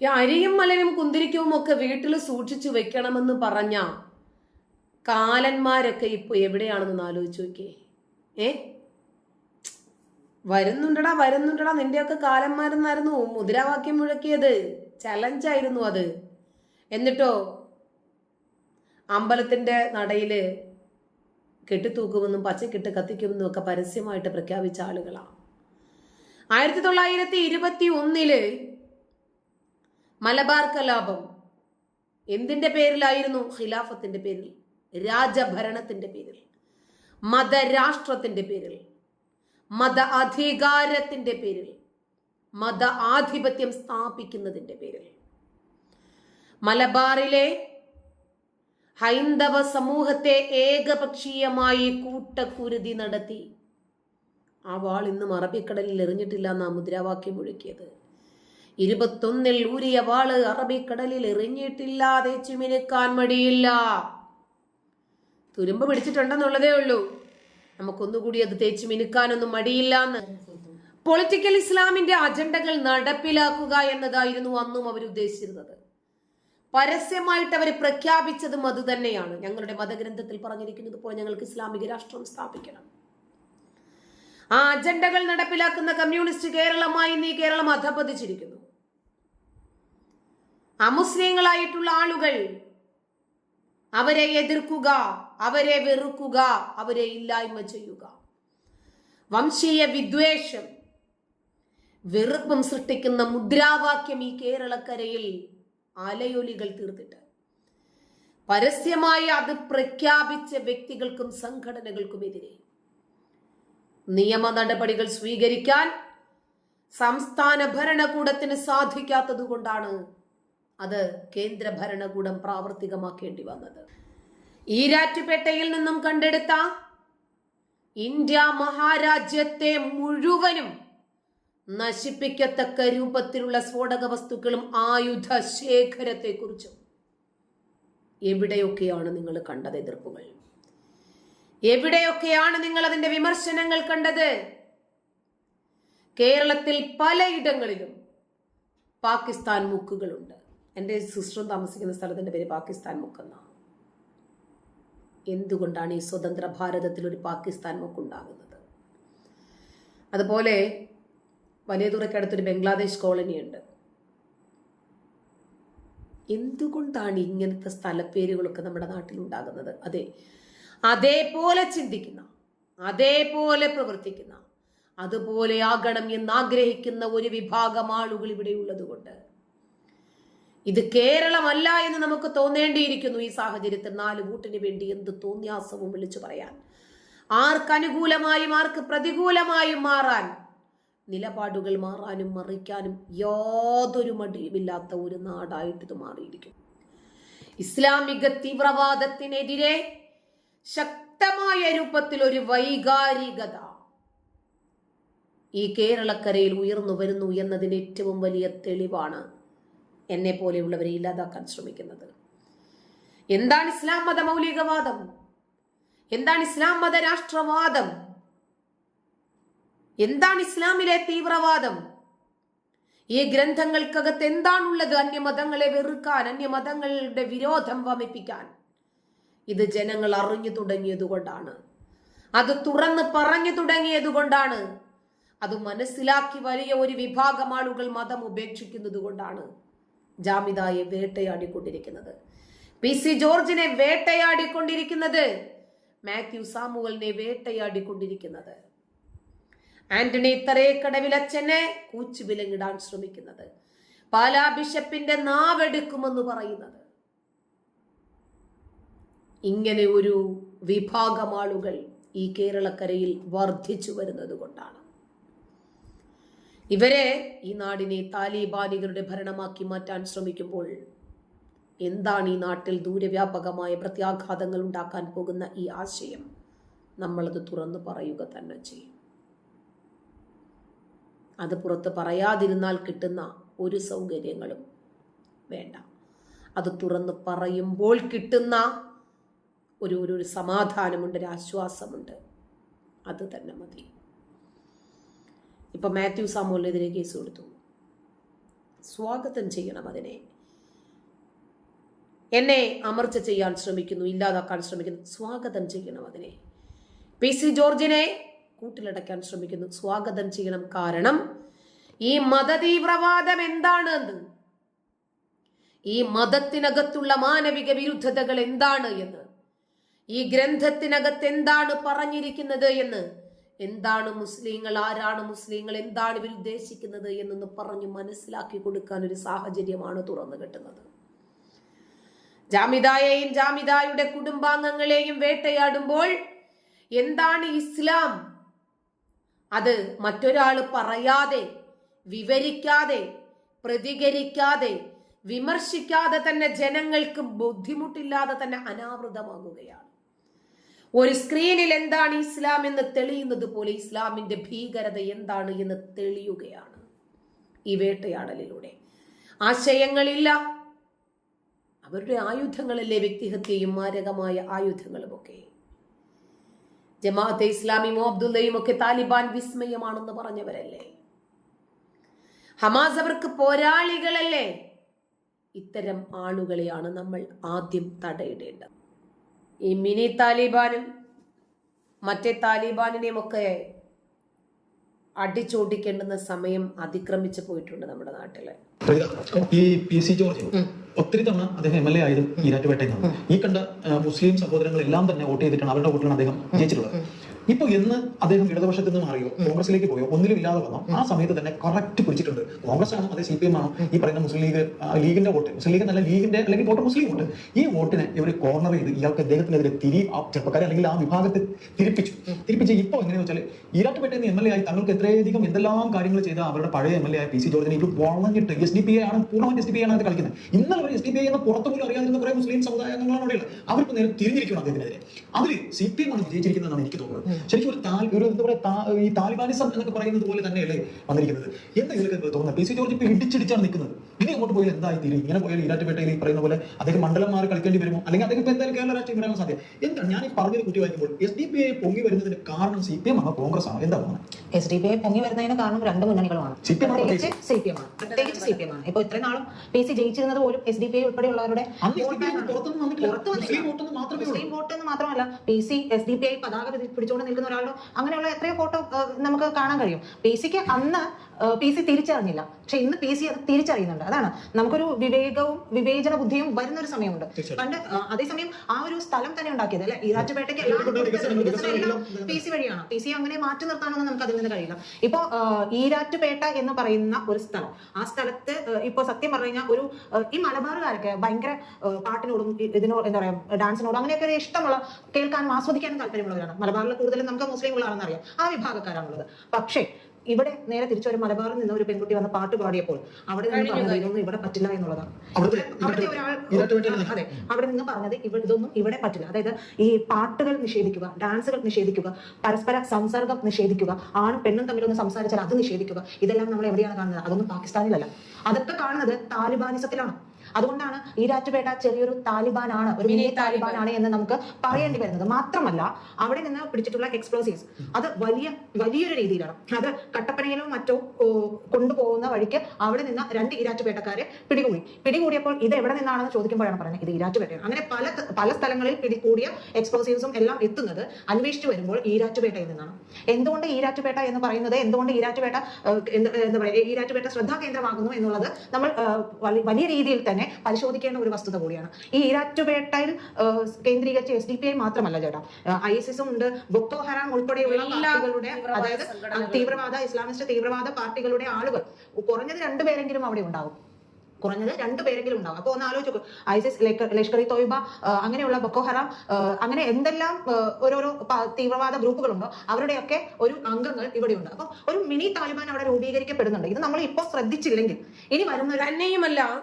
ഈ അരിയും മലരും കുന്തിരിക്കവും ഒക്കെ വീട്ടിൽ സൂക്ഷിച്ചു വെക്കണമെന്ന് പറഞ്ഞ കാലന്മാരൊക്കെ ഇപ്പൊ എവിടെയാണെന്ന് ആലോചിച്ച് നോക്കിയേ. ഏ? വരുന്നുണ്ടടാ വരുന്നുണ്ടടാ. നിന്റെയൊക്കെ കാലന്മാരെന്നായിരുന്നു മുദ്രാവാക്യം മുഴക്കിയത്. ചലഞ്ചായിരുന്നു അത്. എന്നിട്ടോ അമ്പലത്തിന്റെ നടയിൽ കെട്ടിത്തൂക്കുമെന്നും പച്ചക്കിട്ട് കത്തിക്കുമെന്നും ഒക്കെ പരസ്യമായിട്ട് പ്രഖ്യാപിച്ച ആളുകളാണ് ആയിരത്തി തൊള്ളായിരത്തി ഇരുപത്തി ഒന്നിൽ മലബാർ കലാപം എന്തിന്റെ പേരിലായിരുന്നു ഖിലാഫത്തിന്റെ പേരിൽ? രാജഭരണത്തിന്റെ പേരിൽ. മതരാഷ്ട്രത്തിന്റെ പേരിൽ. മത അധികാരത്തിന്റെ പേരിൽ. മത ആധിപത്യം സ്ഥാപിക്കുന്നതിന്റെ പേരിൽ. മലബാറിലെ ഹൈന്ദവ സമൂഹത്തെ ഏകപക്ഷീയമായി കൂട്ടക്കുരുതി നടത്തി. ആ വാൾ ഇന്നും അറബിക്കടലിൽ എറിഞ്ഞിട്ടില്ല എന്നാ മുദ്രാവാക്യം മുഴക്കിയത് ഇരുപത്തൊന്നിൽ ഊരിയ വാൾ അറബിക്കടലിൽ എറിഞ്ഞിട്ടില്ലാതെ ചുമിനുക്കാൻ മടിയില്ല. തുരുമ്പ് പിടിച്ചിട്ടുണ്ടെന്നുള്ളതേ ഉള്ളൂ. നമുക്കൊന്നുകൂടി അത് തേച്ച് മിനുക്കാനൊന്നും മടിയില്ല എന്ന് പൊളിറ്റിക്കൽ ഇസ്ലാമിന്റെ അജണ്ടകൾ നടപ്പിലാക്കുക എന്നതായിരുന്നു അന്നും അവർ ഉദ്ദേശിച്ചിരുന്നത് പരസ്യമായിട്ട് അവർ പ്രഖ്യാപിച്ചതും അത് തന്നെയാണ്. ഞങ്ങളുടെ മതഗ്രന്ഥത്തിൽ പറഞ്ഞിരിക്കുന്നത് പോലെ ഞങ്ങൾക്ക് ഇസ്ലാമിക രാഷ്ട്രം സ്ഥാപിക്കണം. ആ അജണ്ടകൾ നടപ്പിലാക്കുന്ന കമ്മ്യൂണിസ്റ്റ് കേരളമായി നീ കേരളം അധപതിച്ചിരിക്കുന്നു. അമുസ്ലിങ്ങളായിട്ടുള്ള ആളുകൾ. അവരെ എതിർക്കുക അവരെ വെറുക്കുക അവരെ ഇല്ലായ്മ ചെയ്യുക. വംശീയ വിദ്വേഷം വെറുപ്പും സൃഷ്ടിക്കുന്ന മുദ്രാവാക്യം ഈ കേരളക്കരയിൽ അലയൊലികൾ തീർത്തിട്ട്. പരസ്യമായി അത് പ്രഖ്യാപിച്ച വ്യക്തികൾക്കും സംഘടനകൾക്കുമെതിരെ. നിയമ നടപടികൾ സ്വീകരിക്കാൻ സംസ്ഥാന ഭരണകൂടത്തിന് സാധിക്കാത്തതുകൊണ്ടാണ് അത് കേന്ദ്ര ഭരണകൂടം പ്രാവർത്തികമാക്കേണ്ടി വന്നത്. ഈരാറ്റുപേട്ടയിൽ നിന്നും കണ്ടെടുത്ത ഇന്ത്യ മഹാരാജ്യത്തെ മുഴുവനും നശിപ്പിക്കത്തക്ക രൂപത്തിലുള്ള സ്ഫോടക വസ്തുക്കളും ആയുധ ശേഖരത്തെക്കുറിച്ചും എവിടെയൊക്കെയാണ് നിങ്ങൾ കണ്ടത് എതിർപ്പുകൾ? എവിടെയൊക്കെയാണ് നിങ്ങൾ അതിന്റെ വിമർശനങ്ങൾ കണ്ടത്? കേരളത്തിൽ പലയിടങ്ങളിലും പാകിസ്ഥാൻ മുക്കുകളുണ്ട്. എന്റെ സിസ്റ്ററും താമസിക്കുന്ന സ്ഥലത്തിന്റെ പേര് പാകിസ്ഥാൻ മുക്കെന്നാണ് എന്തുകൊണ്ടാണ് ഈ സ്വതന്ത്ര ഭാരതത്തിൽ ഒരു പാകിസ്ഥാൻ മുക്കുണ്ടാകുന്നത് അതുപോലെ വലിയതുറയ്ക്കടുത്തൊരു ബംഗ്ലാദേശ് കോളനി ഉണ്ട്. എന്തുകൊണ്ടാണ് ഇങ്ങനത്തെ സ്ഥലപ്പേരുകളൊക്കെ നമ്മുടെ നാട്ടിൽ ഉണ്ടാകുന്നത്? അതെ അതേപോലെ ചിന്തിക്കുന്ന അതേപോലെ പ്രവർത്തിക്കുന്ന അതുപോലെ ആകണം എന്ന് ആഗ്രഹിക്കുന്ന ഒരു വിഭാഗം ആളുകൾ ഇവിടെ ഉള്ളതുകൊണ്ട് ഇത് കേരളമല്ല എന്ന് നമുക്ക് തോന്നേണ്ടിയിരിക്കുന്നു ഈ സാഹചര്യത്തിൽ. നാല് വോട്ടിന് വേണ്ടി എന്ത് തോന്നിയാസവും വിളിച്ചു പറയാൻ. ആർക്ക് അനുകൂലമായും ആർക്ക് പ്രതികൂലമായും മാറാൻ. നിലപാടുകൾ മാറാനും മറിക്കാനും യാതൊരു മടിയുമില്ലാത്ത ഒരു നാടായിട്ട് ഇത് മാറിയിരിക്കും ഇസ്ലാമിക തീവ്രവാദത്തിനെതിരെ ശക്തമായ രൂപത്തിൽ ഒരു വൈകാരികത ഈ കേരളക്കരയിൽ ഉയർന്നു വരുന്നു എന്നതിന് ഏറ്റവും വലിയ തെളിവാണ് എന്നെ പോലെയുള്ളവരെ ഇല്ലാതാക്കാൻ ശ്രമിക്കുന്നത്. എന്താണ് ഇസ്ലാം മത മൗലികവാദം? എന്താണ് ഇസ്ലാം മത രാഷ്ട്രവാദം? എന്താണ് ഇസ്ലാമിലെ തീവ്രവാദം? ഈ ഗ്രന്ഥങ്ങൾക്കകത്ത് എന്താണുള്ളത് അന്യമതങ്ങളെ വെറുക്കാൻ അന്യമതങ്ങളുടെ വിരോധം വമിപ്പിക്കാൻ? ഇത് ജനങ്ങൾ അറിഞ്ഞു തുടങ്ങിയതുകൊണ്ടാണ്. അത് തുറന്ന് പറഞ്ഞു തുടങ്ങിയതുകൊണ്ടാണ്. അത് മനസ്സിലാക്കി വലിയ ഒരു വിഭാഗം ആളുകൾ മതം ഉപേക്ഷിക്കുന്നത് കൊണ്ടാണ് ജാമിദായെ വേട്ടയാടിക്കൊണ്ടിരിക്കുന്നത്. പി സി ജോർജിനെ വേട്ടയാടിക്കൊണ്ടിരിക്കുന്നത്. മാത്യു സാമുവലിനെ വേട്ടയാടിക്കൊണ്ടിരിക്കുന്നത്. ആന്റണി തറേക്കടവിലച്ഛനെ കൂച്ചുവിലങ്ങിടാൻ ശ്രമിക്കുന്നത്. പാലാ ബിഷപ്പിന്റെ നാവെടുക്കുമെന്ന് പറയുന്നത്. ഇങ്ങനെ ഒരു വിഭാഗം ആളുകൾ ഈ കേരളക്കരയിൽ വർദ്ധിച്ചു വരുന്നത് കൊണ്ടാണ്. ഇവരെ ഈ നാടിനെ താലിബാനികളുടെ ഭരണമാക്കി മാറ്റാൻ ശ്രമിക്കുമ്പോൾ എന്താണ് ഈ നാട്ടിൽ ദൂരവ്യാപകമായ പ്രത്യാഘാതങ്ങൾ ഉണ്ടാക്കാൻ പോകുന്ന ഈ ആശയം? നമ്മളത് തുറന്നു പറയുക തന്നെ ചെയ്യും. അത് പുറത്ത് പറയാതിരുന്നാൽ കിട്ടുന്ന ഒരു സൗകര്യങ്ങളും വേണ്ട. അത് തുറന്ന് പറയുമ്പോൾ കിട്ടുന്ന ഒരു ഒരു സമാധാനമുണ്ട് ഒരു ആശ്വാസമുണ്ട്. അത് തന്നെ മതി. ഇപ്പൊ മാത്യു സാമുവലിനെതിരെ കേസ് കൊടുത്തു. സ്വാഗതം ചെയ്യണം അതിനെ. എന്നെ അമർച്ച ചെയ്യാൻ ശ്രമിക്കുന്നു ഇല്ലാതാക്കാൻ ശ്രമിക്കുന്നു. സ്വാഗതം ചെയ്യണം അതിനെ. പി സി ജോർജിനെ കൂട്ടിലടക്കാൻ ശ്രമിക്കുന്നു. സ്വാഗതം ചെയ്യണം കാരണം ഈ മതതീവ്രവാദം എന്താണ് എന്ന് ഈ മതത്തിനകത്തുള്ള മാനവിക വിരുദ്ധതകൾ എന്താണ് എന്ന്? ഈ ഗ്രന്ഥത്തിനകത്ത് എന്താണ് പറഞ്ഞിരിക്കുന്നത് എന്ന്? എന്താണ് മുസ്ലിങ്ങൾ? ആരാണ് മുസ്ലിങ്ങൾ? എന്താണ് ഇവർ ഉദ്ദേശിക്കുന്നത്? എന്നൊന്ന് പറഞ്ഞു മനസ്സിലാക്കി കൊടുക്കാൻ ഒരു സാഹചര്യമാണ് തുറന്നു കിട്ടുന്നത്. ജാമിദായെയും ജാമിദായുടെ കുടുംബാംഗങ്ങളെയും വേട്ടയാടുമ്പോൾ എന്താണ് ഇസ്ലാം? അത് മറ്റൊരാൾ പറയാതെ വിവരിക്കാതെ പ്രതികരിക്കാതെ വിമർശിക്കാതെ തന്നെ ജനങ്ങൾക്ക് ബുദ്ധിമുട്ടില്ലാതെ തന്നെ അനാവൃതമാകുകയാണ്. ഒരു സ്ക്രീനിൽ എന്താണ് ഇസ്ലാം എന്ന് തെളിയുന്നത് പോലെ ഇസ്ലാമിന്റെ ഭീകരത എന്താണ് എന്ന് തെളിയുകയാണ് ഈ വേട്ടയാടലിലൂടെ. ആശയങ്ങളില്ല. അവരുടെ ആയുധങ്ങളല്ലേ വ്യക്തിഹത്യയും മാരകമായ ആയുധങ്ങളുമൊക്കെ. ജമാഅത്തെ ഇസ്ലാമിയും അബ്ദുല്ലയും ഒക്കെ താലിബാൻ വിസ്മയമാണെന്ന് പറഞ്ഞവരല്ലേ? ഹമാസ് അവർക്ക് പോരാളികളല്ലേ? ഇത്തരം ആളുകളെയാണ് നമ്മൾ ആദ്യം തടയിടേണ്ടത്. ഈ മിനി താലിബാനും മറ്റേ താലിബാനിനെയും ഒക്കെ അടിച്ചോടിക്കേണ്ടുന്ന സമയം അതിക്രമിച്ചു പോയിട്ടുണ്ട് നമ്മുടെ നാട്ടിൽ. ഈ പി സി ജോർജ് ഒത്തിരി തവണ അദ്ദേഹം എം എൽ എ ആയതും ഈരാറ്റുപേട്ടയിൽ നിന്നാണ്. ഈ കണ്ട മുസ്ലിം സഹോദരങ്ങളെല്ലാം തന്നെ വോട്ട് ചെയ്തിട്ടാണ് അവരുടെ വോട്ടിലാണ് അദ്ദേഹം ജയിച്ചിട്ടുള്ളത്. ഇപ്പൊ എന്ന് അദ്ദേഹം ഇടതുപക്ഷത്ത് നിന്ന് മാറിയോ കോൺഗ്രസിലേക്ക് പോയോ ഒന്നിലും ഇല്ലാതെ വന്നോ ആ സമയത്ത് തന്നെ കറക്റ്റ് പിടിച്ചിട്ടുണ്ട് കോൺഗ്രസ് ആണോ അതെ സി പി എം ആണോ ഈ പറയുന്ന മുസ്ലിം ലീഗ് ലീഗിന്റെ വോട്ട്. മുസ്ലിം ലീഗ് നല്ല ലീഗിന്റെ അല്ലെങ്കിൽ വോട്ട് മുസ്ലിം വോട്ട്. ഈ വോട്ടിനെ ഇവർ കോർണർ ചെയ്ത് ഇയാൾക്ക് അദ്ദേഹത്തിനെതിരെ തിരി ആ ചെറുപ്പക്കാരെ അല്ലെങ്കിൽ ആ വിഭാഗത്തെ തിരിപ്പിച്ചു. തിരിപ്പിച്ച് ഇപ്പോൾ എങ്ങനെയാണെന്ന് വെച്ചാൽ ഈരാട്ടുപേട്ടയിൽ നിന്ന് എം എൽ എ ആയി തങ്ങൾക്ക് എത്രയധികം എന്തെല്ലാം കാര്യങ്ങൾ ചെയ്ത അവരുടെ പഴയ എം എൽ എ ആയ പി സി ജോർജിനെ ഇവർ വളഞ്ഞിട്ട് എസ് ഡി പി ആണ് പൂർണമായിട്ട് എസ് ഡി പി ആണ് അത് കളിക്കുന്നത്. ഇന്നലെ വരെ എസ് ഡി പി എന്ന പുറത്തു പോലും അറിയാതിരുന്ന കുറെ മുസ്ലിം സമുദായങ്ങളാണ് അവിടെയുള്ളത്. അവർക്ക് നേരെ തിരിഞ്ഞിരിക്കണം അദ്ദേഹത്തിനെതിരെ. അതിൽ സി പി എം ആണ് വിജയിച്ചിരിക്കുന്നതെന്നാണ് എനിക്ക് തോന്നുന്നത്. ശരിക്കും ഒരു താൽ ഒരു എന്താ പറയുക ഈ താലിബാനിസം എന്നൊക്കെ പറയുന്നത് പോലെ തന്നെയല്ലേ വന്നിരിക്കുന്നത്? എന്താ ഇതിലൊക്കെ തോന്നുന്നത്? പി സി ജോർജ് ഇപ്പൊ ഇടിച്ചിടിച്ചാണ് നിൽക്കുന്നത്. ഇനി അങ്ങോട്ട് പോയാൽ എന്തായി തീരും? ഇങ്ങനെ പോയാൽ ഈരാറ്റുപേട്ടയിൽ ഈ പറയുന്ന പോലെ അദ്ദേഹം മണ്ഡലം മാറി കളിക്കേണ്ടി വരുമോ? അല്ലെങ്കിൽ അദ്ദേഹം ഇപ്പൊ എന്തായാലും കേരള രാഷ്ട്രീയം വരാൻ സാധ്യത. എന്താണ്? ഞാൻ ഈ പറഞ്ഞത് കുട്ടി വായിക്കുമ്പോൾ എസ് ഡി പി ഐ പൊങ്ങി വരുന്നതിന് കാരണം സി പി എം ആണോ കോൺഗ്രസ് ആണോ? എന്താ പറഞ്ഞത് എസ് ഡി പി ഐ പൊങ്ങി വരുന്നതിന് കാരണം രണ്ട് മുന്നണികളാണ് പ്രത്യേകിച്ച്? സി പി എം ആണ്. പ്രത്യേകിച്ച് സി പി എം ആണ്. ഇപ്പൊ ഇത്രയും നാളും പി സി ജയിച്ചിരുന്നത് പോലും എസ് ഡി പി ഐ ഉൾപ്പെടെയുള്ളവരുടെ മുസ്ലിം വോട്ട് എന്ന് മാത്രമല്ല P C S D P I പതാക പിടി- പിടിച്ചുകൊണ്ട് നിൽക്കുന്ന ഒരാളോ അങ്ങനെയുള്ള എത്രയോ ഫോട്ടോ നമുക്ക് കാണാൻ കഴിയും. പി സിക്ക് അന്ന് പി സി തിരിച്ചറിഞ്ഞില്ല. പക്ഷെ ഇന്ന് പി സി അത് തിരിച്ചറിയുന്നുണ്ട്. അതാണ്. നമുക്കൊരു വിവേകവും വിവേചന ബുദ്ധിയും വരുന്ന ഒരു സമയമുണ്ട്. പണ്ട് അതേസമയം ആ ഒരു സ്ഥലം തന്നെ ഉണ്ടാക്കിയത് അല്ലെ? ഈരാറ്റുപേട്ടയ്ക്ക് പി സി വഴിയാണ്. പി സി അങ്ങനെ മാറ്റി നിർത്താനൊന്നും നമുക്ക് അതിൽ നിന്ന് കഴിയില്ല. ഇപ്പോ ഈരാറ്റുപേട്ട എന്ന് പറയുന്ന ഒരു സ്ഥലം. ആ സ്ഥലത്ത് ഇപ്പൊ സത്യം പറഞ്ഞു കഴിഞ്ഞാൽ ഒരു ഈ മലബാറുകാരൊക്കെ ഭയങ്കര പാട്ടിനോടും ഇതിനോട് എന്താ പറയാ ഡാൻസിനോടും അങ്ങനെയൊക്കെ ഒരു ഇഷ്ടമുള്ള കേൾക്കാനും ആസ്വദിക്കാനും താല്പര്യമുള്ളവരാണ്. മലബാറിൽ കൂടുതലും നമുക്ക് മുസ്ലിങ്ങളാണെന്ന് അറിയാം ആ വിഭാഗക്കാരാണുള്ളത്. പക്ഷേ ഇവിടെ നേരെ തിരിച്ചു ഒരു മലബാറിൽ നിന്ന് ഒരു പെൺകുട്ടി വന്ന് പാട്ട് പാടിയപ്പോൾ അവിടെ നിന്ന് പറഞ്ഞത് ഇതൊന്നും ഇവിടെ പറ്റില്ല എന്നുള്ളതാണ്. അവിടുത്തെ ഒരാൾ അതെ. അവിടെ നിന്ന് പറഞ്ഞത് ഇവിടെ ഇതൊന്നും ഇവിടെ പറ്റില്ല. അതായത് ഈ പാട്ടുകൾ നിഷേധിക്കുക ഡാൻസുകൾ നിഷേധിക്കുക പരസ്പര സംസർഗം നിഷേധിക്കുക ആണും പെണ്ണും തമ്മിലൊന്ന് സംസാരിച്ചാൽ അത് നിഷേധിക്കുക ഇതെല്ലാം നമ്മൾ എവിടെയാണ് കാണുന്നത്? അതൊന്നും പാകിസ്ഥാനിലല്ല. അതൊക്കെ കാണുന്നത് താലിബാനിസത്തിലാണ്. അതുകൊണ്ടാണ് ഈരാറ്റുപേട്ട ചെറിയൊരു താലിബാനാണ് ഒരു മിനി താലിബാനാണ് എന്ന് നമുക്ക് പറയേണ്ടി വരുന്നത്. മാത്രമല്ല അവിടെ നിന്ന് പിടിച്ചിട്ടുള്ള എക്സ്പ്ലോസീവ്സ് അത് വലിയ വലിയൊരു രീതിയിലാണ്. അത് കട്ടപ്പനയിലോ മറ്റോ കൊണ്ടുപോകുന്ന വഴിക്ക് അവിടെ നിന്ന് രണ്ട് ഈരാറ്റുപേട്ടക്കാരെ പിടികൂടി. പിടികൂടിയപ്പോൾ ഇത് എവിടെ നിന്നാണെന്ന് ചോദിക്കുമ്പോഴാണ് പറയുന്നത് ഇത് ഈരാറ്റുപേട്ടയാണ് അങ്ങനെ പല പല സ്ഥലങ്ങളിൽ പിടികൂടിയ എക്സ്പ്ലോസീവ്സും എല്ലാം എത്തുന്നത് അന്വേഷിച്ചു വരുമ്പോൾ ഈരാറ്റുപേട്ടയിൽ നിന്നാണ്. എന്തുകൊണ്ട് ഈരാറ്റുപേട്ട എന്ന് പറയുന്നത്? എന്തുകൊണ്ട് ഈരാറ്റുപേട്ട എന്ത് എന്താ പറയുക ഈരാറ്റുപേട്ട ശ്രദ്ധാകേന്ദ്രമാകുന്നു എന്നുള്ളത് നമ്മൾ വലിയ രീതിയിൽ തന്നെ പരിശോധിക്കേണ്ട ഒരു വസ്തുത കൂടിയാണ്. ഈ ഈരാറ്റുപേട്ടയിൽ കേന്ദ്രീകരിച്ച എസ് ഡി പി ഐ മാത്രമല്ല ചേട്ടാ. ഐ എസ് എസും ഉണ്ട്. ബൊക്കോ ഹറാം ഉൾപ്പെടെയുള്ള പാർട്ടികളുടെ അതായത്. തീവ്രവാദ ഇസ്ലാമിസ്റ്റ് തീവ്രവാദ പാർട്ടികളുടെ ആളുകൾ. കുറഞ്ഞത് രണ്ടുപേരെങ്കിലും അവിടെ ഉണ്ടാകും കുറഞ്ഞത് രണ്ടു പേരെങ്കിലും ഉണ്ടാവും. അപ്പോൾ ഒന്ന് ആലോചിച്ചു ഐസിസ് ലഷ്കർ- ഇ തോയ്ബ അങ്ങനെയുള്ള ബൊക്കോഹറാം അങ്ങനെ എന്തെല്ലാം ഓരോരോ തീവ്രവാദ ഗ്രൂപ്പുകളുണ്ടോ അവരുടെയൊക്കെ ഒരു അംഗങ്ങൾ ഇവിടെയുണ്ട്. അപ്പോൾ ഒരു മിനി താലിബാൻ അവിടെ രൂപീകരിക്കപ്പെടുന്നുണ്ട്. ഇത് നമ്മൾ ഇപ്പോൾ ശ്രദ്ധിച്ചില്ലെങ്കിൽ ഇനി വരുന്ന തന്നെയുമല്ല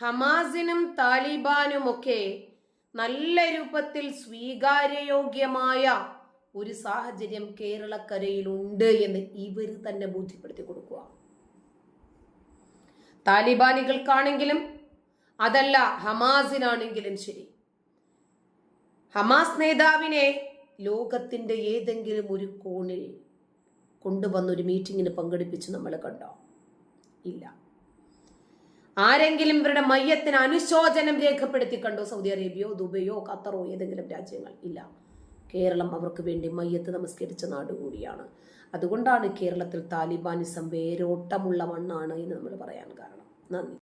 ഹമാസിനും താലിബാനുമൊക്കെ നല്ല രൂപത്തിൽ സ്വീകാര്യയോഗ്യമായ ഒരു സാഹചര്യം കേരളക്കരയിൽ ഉണ്ട് എന്ന് ഇവർ തന്നെ ബോധ്യപ്പെടുത്തി കൊടുക്കുക. താലിബാനികൾക്കാണെങ്കിലും അതല്ല ഹമാസിനാണെങ്കിലും ശരി. ഹമാസ് നേതാവിനെ ലോകത്തിന്റെ ഏതെങ്കിലും ഒരു കോണിൽ കൊണ്ടുവന്നൊരു മീറ്റിങ്ങിന് പങ്കെടുപ്പിച്ച് നമ്മൾ കണ്ടോ? ഇല്ല. ആരെങ്കിലും ഇവരുടെ മയ്യത്തിന് അനുശോചനം രേഖപ്പെടുത്തി കണ്ടോ? സൗദി അറേബ്യയോ ദുബൈയോ ഖത്തറോ ഏതെങ്കിലും രാജ്യങ്ങൾ? ഇല്ല. കേരളം അവർക്ക് വേണ്ടി മയ്യത്ത് നമസ്കരിച്ച നാട് കൂടിയാണ്. അതുകൊണ്ടാണ് കേരളത്തിൽ താലിബാനിസം വേരോട്ടമുള്ള മണ്ണാണ് എന്ന് നമ്മൾ പറയാൻ കാരണം. നന്ദി.